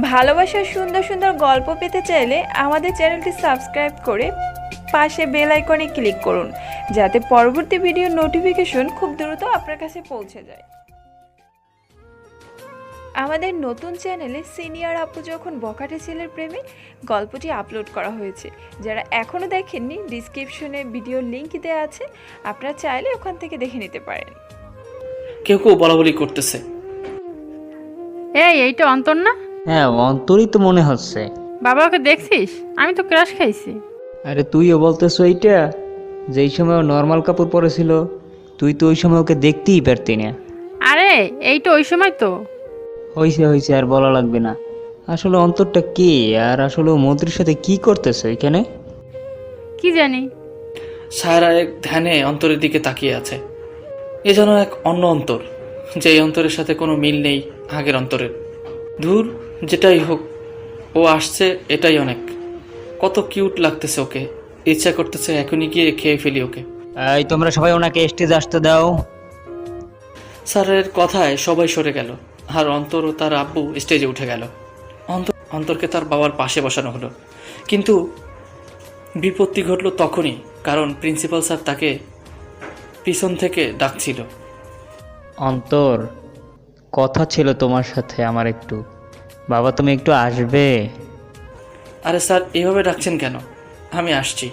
ভালোবাসার সুন্দর সুন্দর গল্প পেতে চাইলে আমাদের চ্যানেলটি সাবস্ক্রাইব করে পাশে বেল আইকনে ক্লিক করুন যাতে পরবর্তী ভিডিও নোটিফিকেশন খুব দ্রুত আপনার কাছে পৌঁছে যায়। আমাদের নতুন চ্যানেলে সিনিয়র আপু যখন বকাটে ছেলের প্রেমে গল্পটি আপলোড করা হয়েছে যারা এখনও দেখেননি ডিসক্রিপশনে ভিডিওর লিংক দেওয়া আছে আপনারা চাইলে ওখান থেকে দেখে নিতে পারেন। কেউ কেউ বলা বলি করতেছে। এই এইটা অন্তর না? হ্যাঁ অন্তরই তো মনে হচ্ছে। বাবা ওকে দেখছিস? আমি তো ক্রাশ খাইছি। আরে তুইও বলতেছো এইটা? যেই সময় নর্মাল কাপড় পরেছিল তুই তো ওই সময় ওকে দেখতেই পারতি না। আরে এইটা ওই সময় তো। হয়েছে হয়েছে আর বলা লাগবে না। আসলে অন্তরটা কে আর আসলে ও মন্ত্রীর সাথে কি করতেছে এখানে? কি জানি। সায়রা এক ধ্যানে অন্তরের দিকে তাকিয়ে আছে। এ যেন এক অন্য অন্তর যে অন্তরের সাথে কোনো মিল নেই আগের অন্তরের। দূর যেটাই হোক ও আসছে এটাই অনেক। কত কিউট লাগতেছে ওকে। ইচ্ছা করতেছে এখনই গিয়ে খেয়ে ফেলি ওকে। এই তোমরা সবাই ওনাকে স্টেজ আসতে দাও। স্যারের কথায় সবাই সরে গেল আর অন্তর ও তার আব্বু স্টেজে উঠে গেল। অন্তর অন্তরকে তার বাবার পাশে বসানো হলো। কিন্তু বিপত্তি ঘটল তখনই কারণ প্রিন্সিপাল স্যার তাকে পিছন থেকে ডাকছিল। অন্তর কথা ছিল তোমার সাথে আমার একটু। বাবা তুমি একটু আসবে। আরে স্যার এভাবে ডাকছেন কেন? আমি আসছি।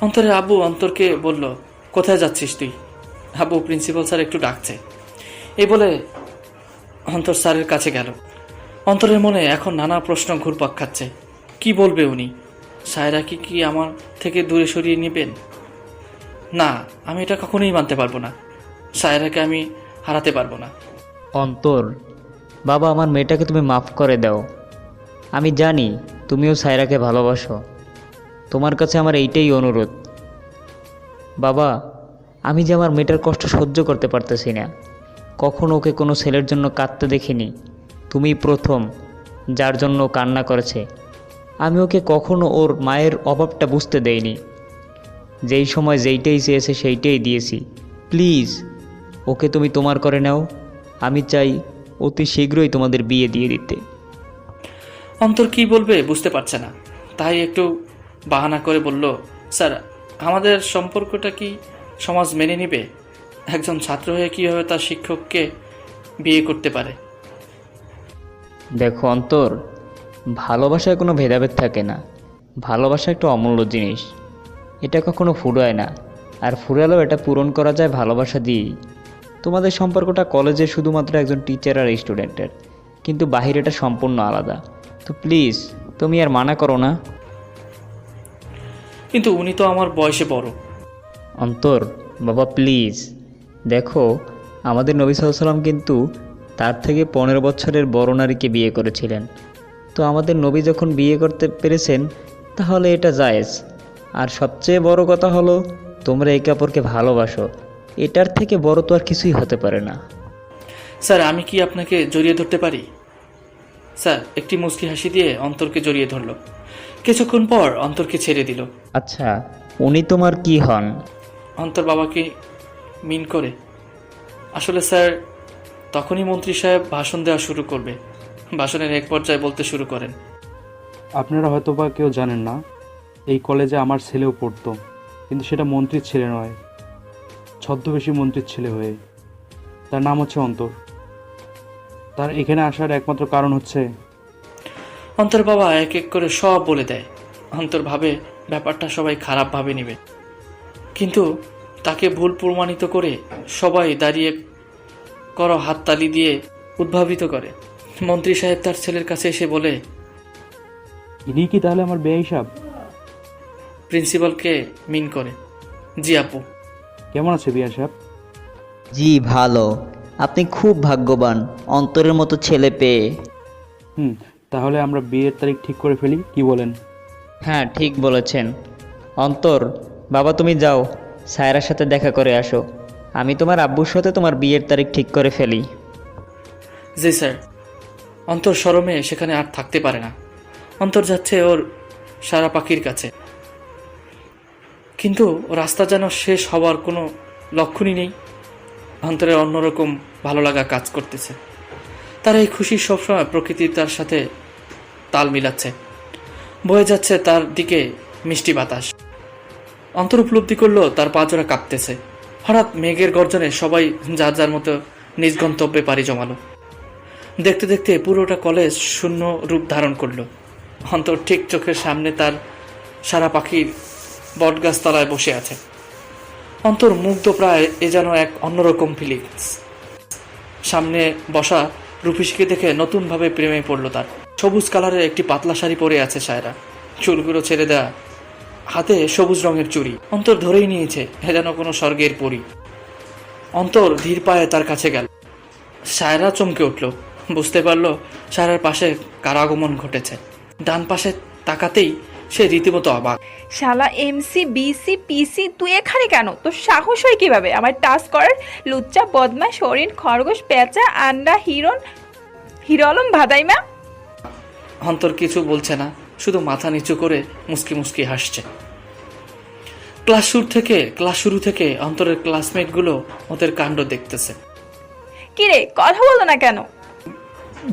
অন্তরের আব্বু অন্তরকে বলল কোথায় যাচ্ছিস তুই? আব্বু প্রিন্সিপাল স্যার একটু ডাকছে। এই বলে অন্তর স্যারের কাছে গেল। অন্তরের মনে এখন নানা প্রশ্ন ঘুরপাক খাচ্ছে। কি বলবে উনি? সায়রা কি কি আমার থেকে দূরে সরিয়ে নেবেন? না আমি এটা কখনোই মানতে পারব না। সায়রাকে আমি হারাতে পারব না। অন্তর বাবা, আমার মেয়েটাকে তুমি মাফ করে দাও। আমি জানি তুমিও সায়রাকে ভালোবাসো। তোমার কাছে আমার এইটাই অনুরোধ। বাবা, আমি যে আমার মেয়েটার কষ্ট সহ্য করতে পারতেছি না। কখনো ওকে কোনো ছেলের জন্য কাঁদতে দেখিনি। তুমি প্রথম যার জন্য কান্না করেছে। আমি ওকে কখনো ওর মায়ের অভাবটা বুঝতে দেইনি। যেই সময় যেইটাই চেয়েছে সেইটাই দিয়েছি। প্লিজ, ওকে তুমি তোমার করে নাও। আমি চাই অতি শীঘ্রই তোমাদের বিয়ে দিয়ে দিতে। অন্তর কি বলবে বুঝতে পারছে না। তাই একটু বাহানা করে বলল স্যার আমাদের সম্পর্কটা কি সমাজ মেনে নেবে? একজন ছাত্র হয়ে কীভাবে তার শিক্ষককে বিয়ে করতে পারে? দেখো অন্তর ভালোবাসায় কোনো ভেদাভেদ থাকে না। ভালোবাসা একটা অমূল্য জিনিস। এটা কখনো ফুরায় না। আর ফুরালেও এটা পূরণ করা যায় ভালোবাসা দিয়েই। তোমাদের সম্পর্কটা কলেজে শুধুমাত্র একজন টিচার আর স্টুডেন্টের কিন্তু বাহির এটা সম্পূর্ণ আলাদা। তো প্লিজ তুমি আর মানা করো না। কিন্তু উনি তো আমার বয়সে বড়। অন্তর বাবা প্লিজ দেখো আমাদের নবী সাল্লাম কিন্তু তার থেকে পনেরো বছরের বড় নারীকে বিয়ে করেছিলেন। তো আমাদের নবী যখন বিয়ে করতে পেরেছেন তাহলে এটা জায়েজ। আর সবচেয়ে বড় কথা হলো তোমরা একে অপরকে ভালোবাসো। এটার থেকে বড় তো আর কিছুই হতে পারে না। স্যার আমি কি আপনাকে জড়িয়ে ধরতে পারি? স্যার একটি মুচকি হাসি দিয়ে অন্তরকে জড়িয়ে ধরল। কিছুক্ষণ পর অন্তরকে ছেড়ে দিল। আচ্ছা উনি তোমার কি হন? অন্তর বাবাকে মিন করে। আসলে স্যার তখনই মন্ত্রী সাহেব ভাষণ দেওয়া শুরু করবে। ভাষণের এক পর্যায়ে বলতে শুরু করেন। আপনারা হয়তো বা কেউ জানেন না এই কলেজে আমার ছেলেও পড়তো কিন্তু সেটা মন্ত্রীর ছেলে নয়। ছদ্মবেশী মন্ত্রীর ছেলে হয়ে। তার নাম হচ্ছে অন্তর। তার এখানে আসার একমাত্র কারণ হচ্ছে অন্তর বাবা এক এক করে সব বলে দেয়। অন্তর ভাবে ব্যাপারটা সবাই খারাপভাবে নেবে। কিন্তু তাকে ভুল প্রমাণিত করে সবাই দাঁড়িয়ে করো হাততালি দিয়ে উদ্ভাবিত করে। মন্ত্রী সাহেব তার ছেলের কাছে এসে বলে ইনি কি তাহলে আমার বেয়ে হিসাব প্রিন্সিপালকে মিন করে জি আপু। কেমন আছে বিয়া সাহেব? জি ভালো। আপনি খুব ভাগ্যবান অন্তরের মতো ছেলে পেয়ে। হুম তাহলে আমরা বিয়ের তারিখ ঠিক করে ফেলি কি বলেন? হ্যাঁ ঠিক বলেছেন। অন্তর বাবা তুমি যাও সায়রার সাথে দেখা করে আসো। আমি তোমার আব্বুর সাথে তোমার বিয়ের তারিখ ঠিক করে ফেলি। জি স্যার। অন্তর সরমে সেখানে আর থাকতে পারে না। অন্তর যাচ্ছে ওর সারা পাখির কাছে। কিন্তু রাস্তা যেন শেষ হওয়ার কোনো লক্ষণই নেই। অন্তরে অন্যরকম ভালো লাগা কাজ করতেছে। তার এই খুশি সবসময় প্রকৃতি তার সাথে তাল মিলাচ্ছে। বয়ে যাচ্ছে তার দিকে মিষ্টি বাতাস। অন্তর উপলব্ধি করল, তার পাজরা কাঁপতেছে। হঠাৎ মেঘের গর্জনে সবাই যার যার মতো নিজ গন্তব্যে পাড়ি জমালো। দেখতে দেখতে পুরোটা কলেজ শূন্য রূপ ধারণ করল। অন্তর ঠিক চোখের সামনে তার সারা পাখির বটগাছ তলায় বসে আছে। অন্তর মুগ্ধ প্রায় এ যেন এক অন্যরকম ফিলিংস সামনে বসা রূপিসীকে দেখে নতুনভাবে প্রেমে পড়ল তার। সবুজ কালারের একটি পাতলা শাড়ি পরে আছে সায়রা। চুলগুলো ছেড়ে দেয়া। হাতে সবুজ রঙের চুড়ি। অন্তর ধরেই নিয়েছে এ যেন কোনো স্বর্গের পরী। অন্তর ধীর পায়ে তার কাছে গেল। সায়রা চমকে উঠল। বুঝতে পারল সায়রার পাশে কার আগমন ঘটেছে। ডান পাশে তাকাতেই সে রীতিমতো অবাক। শালা এমসি বিসি পিসি তুই এখানে কেন? তোর সাহস হয় কীভাবে? আমার টাচ করার লুচ্চা বদমা শরীর খরগোশ পেঁচা আন্ডা হিরণ হিরলম ভাদাইমা। অন্তর কিছু বলছে না শুধু মাথা নিচু করে মুসকি মুসকি হাসছে। ক্লাস শুরু থেকে ক্লাস শুরু থেকে অন্তরের ক্লাসমেটগুলো ওদের কাণ্ড দেখতেছে। কিরে কথা বলো না কেন?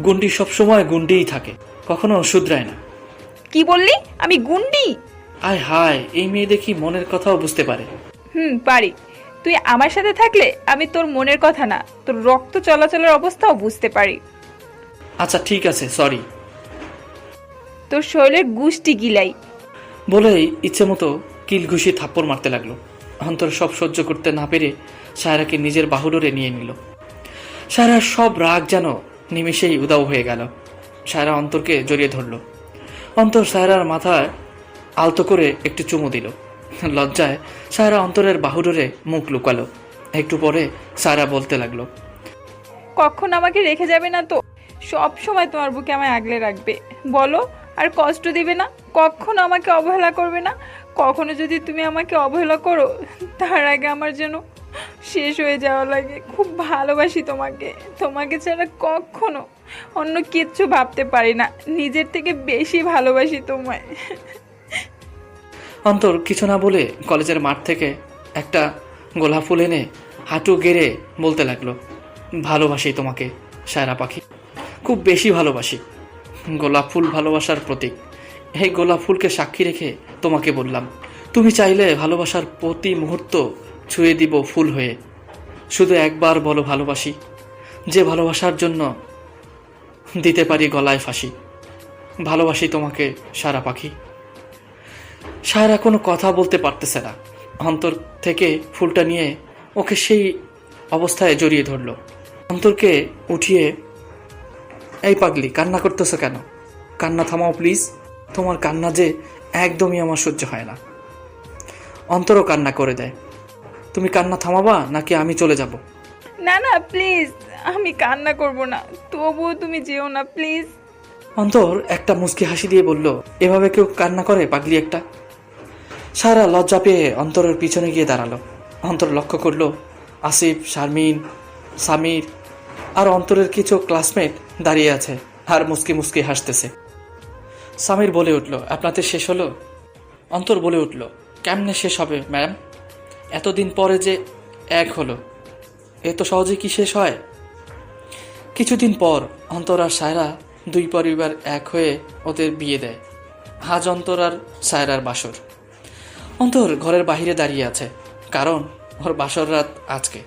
গুন্ডি সবসময় গুন্ডিই থাকে কখনো শুধরায় না। কি বললি? আমি গুন্ডি? আয় হায় এই মেয়ে দেখি মনের কথাও বুঝতে পারে। হুম পারি। তুই আমার সাথে থাকলে আমি তোর মনের কথা না তোর রক্ত চলাচলের অবস্থাও বুঝতে পারি। আচ্ছা ঠিক আছে সরি তোর শরীরের গুষ্টি গিলাই। বলেই ইচ্ছে মতো কিল ঘুষি থাপ্পড় মারতে লাগল। অন্তর সব সহ্য করতে না পেরে সায়রাকে নিজের বাহুডোরে নিয়ে নিল। সায়রার সব রাগ যেন নিমেষেই উদাও হয়ে গেল। সায়রা অন্তরকে জড়িয়ে ধরল। অন্তর সায়রার মাথায় আলতো করে একটু চুমু দিল। লজ্জায় সায়রা অন্তরের বাহুডোরে মুখ লুকালো। একটু পরে সায়রা বলতে লাগল, কখন আমাকে রেখে যাবে না তো? সব সময় তোমার বুকে আমায় আগলে রাখবে। বলো, আর কষ্ট দিবে না? কখনো আমাকে অবহেলা করবে না? কখনো যদি তুমি আমাকে অবহেলা করো, তার আগে আমার যেন শেষ হয়ে যাওয়া লাগে খুব ভালোবাসি তোমাকে। তোমাকে ছাড়া কখনো অন্য কিচ্ছু ভাবতে পারি না। নিজের থেকে বেশি ভালোবাসি তোমায়। অন্তর, কিছু না বলে কলেজের মাঠ থেকে একটা গোলাপ ফুল এনে হাঁটু গেড়ে বলতে লাগল, ভালোবাসি তোমাকে, সায়রা পাখি। খুব বেশি ভালোবাসি। গোলাপ ফুল ভালোবাসার প্রতীক। এই গোলাপ ফুলকে সাক্ষী রেখে তোমাকে বললাম, তুমি চাইলে ভালোবাসার প্রতি মুহূর্ত ছুঁয়ে দিব ফুল হয়ে। শুধু একবার বলো ভালোবাসি, যে ভালোবাসার জন্য দিতে পারি গলায় ফাঁসি। ভালোবাসি তোমাকে, সারা পাখি। সারা কোনো কথা বলতে পারতেছে না। অন্তর থেকে ফুলটা নিয়ে ওকে সেই অবস্থায় জড়িয়ে ধরলো। অন্তরকে উঠিয়ে, এই পাগলি, কান্না করতেছো কেন? কান্না থামাও প্লিজ। তোমার কান্না যে একদমই আমার সহ্য হয় না। অন্তরও কান্না করে দেয়। তুমি কান্না থামাবা নাকি আমি চলে যাব? না না প্লিজ আমি কান্না করব না। তবুও তুমি যেও না প্লিজ অন্তর একটা মুচকি হাসি দিয়ে বলল এভাবে কেউ কান্না করে পাগলি একটা? সারা লজ্জা পেয়ে অন্তরের পিছনে গিয়ে দাঁড়াল। অন্তর লক্ষ্য করল আসিফ শারমিন সামির আর অন্তরের কিছু ক্লাসমেট দাঁড়িয়ে আছে আর মুসকি মুসকি হাসতেছে। সামির বলে উঠল আপনাদের শেষ হলো? অন্তর বলে উঠল কেমনে শেষ হবে ম্যাডাম এতদিন পরে যে এক হলো এত সহজে কি শেষ হয়? কিছুদিন পর অন্তর আর সায়রা দুই পরিবার এক হয়ে ওদের বিয়ে দেয়। হাজ অন্তর আর সায়রার বাসর। অন্তর ঘরের বাইরে দাঁড়িয়ে আছে, কারণ ওর বাসর রাত আজকে।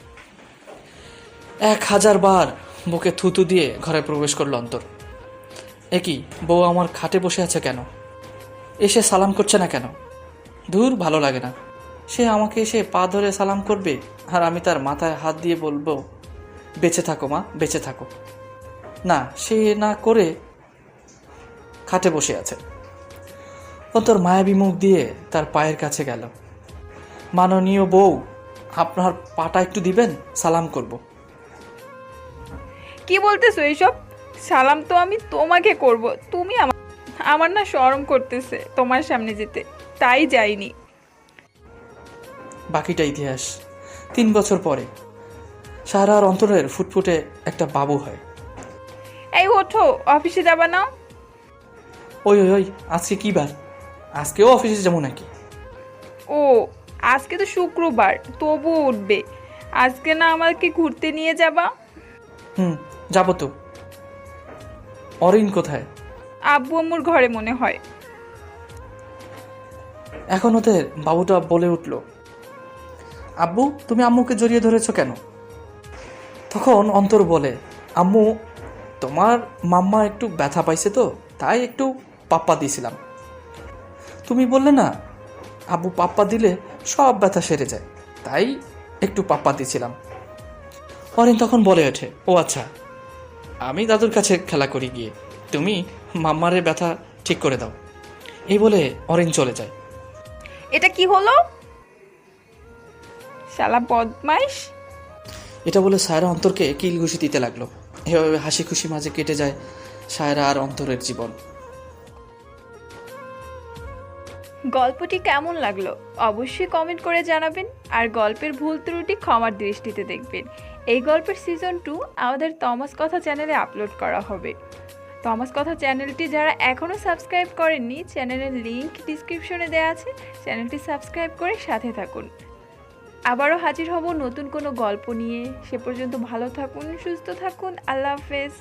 এক হাজার বার বুকে থুতু দিয়ে ঘরে প্রবেশ করল অন্তর। একই বউ আমার খাটে বসে আছে কেন? এসে সালাম করছে না কেন? দূর ভালো লাগে না। সে আমাকে এসে পা ধরে সালাম করবে আর আমি তার মাথায় হাত দিয়ে বলব, বেঁচে থাকো মা, বেঁচে থাকো। না, সে না করে খাটে বসে আছে। ও তোর মায়াবী মুখ দিয়ে তার পায়ের কাছে গেল। মাননীয় বউ, আপনার পাটা একটু দিবেন? সালাম করব। কি বলতেছো এইসব? সালাম তো আমি তোমাকে করব। তুমি আমার আমার না শরম করতেছে তোমার সামনে যেতে। তাই যাইনি। বাকিটা ইতিহাস। তিন বছর পরে সারা আর অন্তরের ফুটফুটে একটা বাবু হয়। এই ওঠো অফিসে যাবা না? ওই ওই ওই আজকে কি বার? আজকেও অফিসে যাব নাকি? ও আজকে তো শুক্রবার তবু উঠবে। আজকে না আমাকে ঘুরতে নিয়ে যাবা? হুম যাব তো। অরিন কোথায়? আব্বু আম্মুর ঘরে মনে হয়। এখন ওদের বাবুটা বলে উঠল আব্বু, তুমি আম্মুকে জড়িয়ে ধরেছ কেন? তখন অন্তর বলে, আম্মু, তোমার মাম্মা একটু ব্যথা পাইছে তো, তাই একটু পাপ্পা দিয়েছিলাম। তুমি বললে, না, আব্বু পাপ্পা দিলে সব ব্যথা সেরে যায়, তাই একটু পাপ্পা দিয়েছিলাম। অরিন তখন বলে ওঠে, ও আচ্ছা আমি দাদুর কাছে খেলা করি গিয়ে, তুমি মাম্মারে ব্যথা ঠিক করে দাও। এই বলে অরিন চলে যায়। এটা কি হলো? শালা বদমাইশ। এটা বলে সায়রা অন্তরকে কিল ঘুষি দিতে লাগল। এভাবে হাসি খুশি মাঝে কেটে যায় সায়রা আর অন্তরের জীবন। গল্পটি কেমন লাগল অবশ্যই কমেন্ট করে জানাবেন আর গল্পের ভুল ত্রুটি ক্ষমার দৃষ্টিতে দেখবেন। এই গল্পের সিজন টু আমাদের তমাস কথা চ্যানেলে আপলোড করা হবে। তমাস কথা চ্যানেলটি যারা এখনও সাবস্ক্রাইব করেননি চ্যানেলের লিংক ডিসক্রিপশনে দেওয়া আছে। চ্যানেলটি সাবস্ক্রাইব করে সাথে থাকুন। আবারও হাজির হব নতুন কোনো গল্প নিয়ে। সে পর্যন্ত ভালো থাকুন, সুস্থ থাকুন। আল্লাহ হাফেজ।